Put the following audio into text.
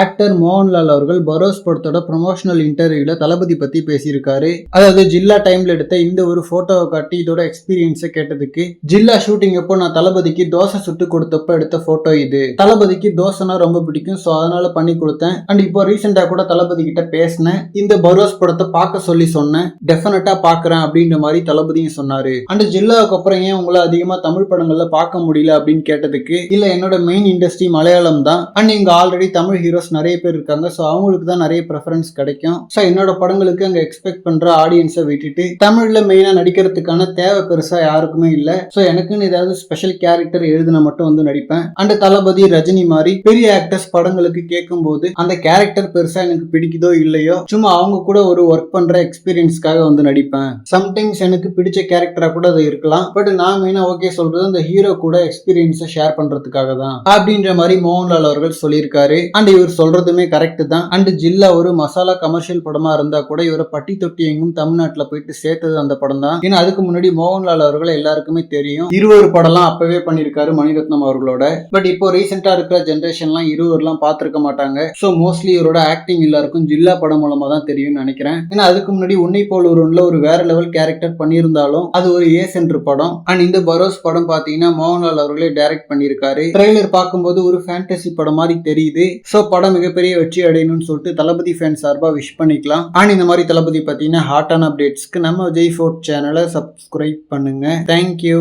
Actor Mohanlal அவர்கள் burrows படத்தோட promotional இன்டர்வியூல தளபதி பத்தி பேசியிருக்காரு. அதாவது ஜில்லா டைம்ல எடுத்த இந்த ஒரு போட்டோவை காட்டி இதோட எக்ஸ்பீரியன்ஸை கேட்டதுக்கு ஜில்லா ஷூட்டிங் அப்போ நான் தளபதிக்கு தோசை சுட்டு கொடுத்தப்ப எடுத்த போட்டோ இது. தளபதிக்கு தோசைனா ரொம்ப பிடிக்கும் ஸோ அதனால பண்ணி கொடுத்தேன். அண்ட் இப்போ ரீசெண்டா கூட தளபதி கிட்ட பேசினேன். இந்த பரோஸ் படத்தை பார்க்க சொல்லி சொன்னேன். டெஃபினட்டா பாக்குறேன் அப்படின்ற மாதிரி தளபதியும் சொன்னாரு. அண்ட் ஜில்லாவுக்கு அப்புறம் ஏன் உங்களை அதிகமா தமிழ் படங்கள்ல பார்க்க முடியல அப்படின்னு கேட்டதுக்கு இல்ல என்னோட மெயின் இண்டஸ்ட்ரி மலையாளம் தான். அண்ட் இங்க ஆல்ரெடி தமிழ் ஹீரோஸ் நிறைய பேர் இருக்காங்க. ஸோ அவங்களுக்கு தான் நிறைய ப்ரெஃபரன்ஸ் கிடைக்கும். ஸோ என்னோட படங்களுக்கு அங்க எக்ஸ்பெக்ட் பண்ற ஆடியன்ஸை விட்டுட்டு தமிழ்ல மெயினா நடிக்கிறதுக்கான தேவை பெருசா யாருக்குமே இல்ல. ஸோ எனக்குன்னு ஏதாவது ஸ்பெஷல் கேரக்டர் எழுதின மட்டும் வந்து நடிப்பேன். அண்ட் தளபதி ரஜினி மாதிரி பெரிய ஆக்டர்ஸ் படங்களுக்கு கேட்கும்போது அந்த கேரக்டர் பெருசா எனக்கு பிடிக்குதோ இல்லையோ சும்மா அவங்க கூட ஒரு ஒர்க் பண்ற எக்ஸ்பீரியன்ஸ்க்காக வந்து நடிப்பேன். சம்டைம்ஸ் எனக்கு பிடிச்ச கேரக்டரா கூட அது இருக்கலாம். பட் நான் மெயினா ஓகே சொல்றது அந்த ஹீரோ கூட எக்ஸ்பீரியன்ஸை ஷேர் பண்றதுக்காக தான். அப்படின்ற மாதிரி மோகன்லால் அவர்கள் சொல்லியிருக்காரு. அண்ட் இவர் சொல்றதுமே கரெக்ட் தான். அண்ட் ஜில்லா ஒரு மசாலா கமர்ஷியல் படமா இருந்தா கூட இவரை பட்டி தொட்டி எங்கும் தமிழ்நாட்டுல போயிட்டு சேர்த்தது அந்த படம் தான். ஏன்னா அதுக்கு முன்னாடி மோகன்லால் அவர்களை எல்லாருக்குமே தெரியும். இருவர் படம்லாம் அப்பவே பண்ணியிருக்காரு மணிரத்னம் அவர்களோட. பட் இப்போ ரீசெண்டா இருக்கிற ஜென்ரேஷன்லாம் இருவர்லாம் பார்த்துருக்க மாட்டாங்க. ஸோ மோஸ்ட்லி இவரோட ஆக்டிங் எல்லாருக்கும் ஜில்லா படம் மூலமா தான் தெரியும்னு நினைக்கிறேன். ஏன்னா அதுக்கு முன்னாடி உன்னை போல் ஒருவன்ல ஒரு வேற லெவல் கேரக்டர் பண்ணியிருந்தாலும் அது ஒரு ஏ சென்டர் படம். அண்ட் இந்த பரோஸ் படம் பாத்தீங்கன்னா மோகன்லால் அவர்களே டைரக்ட் பண்ணியிருக்காரு. ட்ரெய்லர் பார்க்கும்போது ஒரு ஃபேண்டசி படம் மாதிரி தெரியுது. ஸோ படம் மிகப்பெரிய வெற்றி அடையணும்னு சொல்லிட்டு தளபதி ஃபேன் சார்பாக விஷ் பண்ணிக்கலாம். அண்ட் இந்த மாதிரி தளபதி பார்த்தீங்கன்னா ஹாட்டான அப்டேட்ஸ்க்கு நம்ம விஜய் ஃபோர்ட் சேனலை சப்ஸ்கிரைப் பண்ணுங்க. Thank you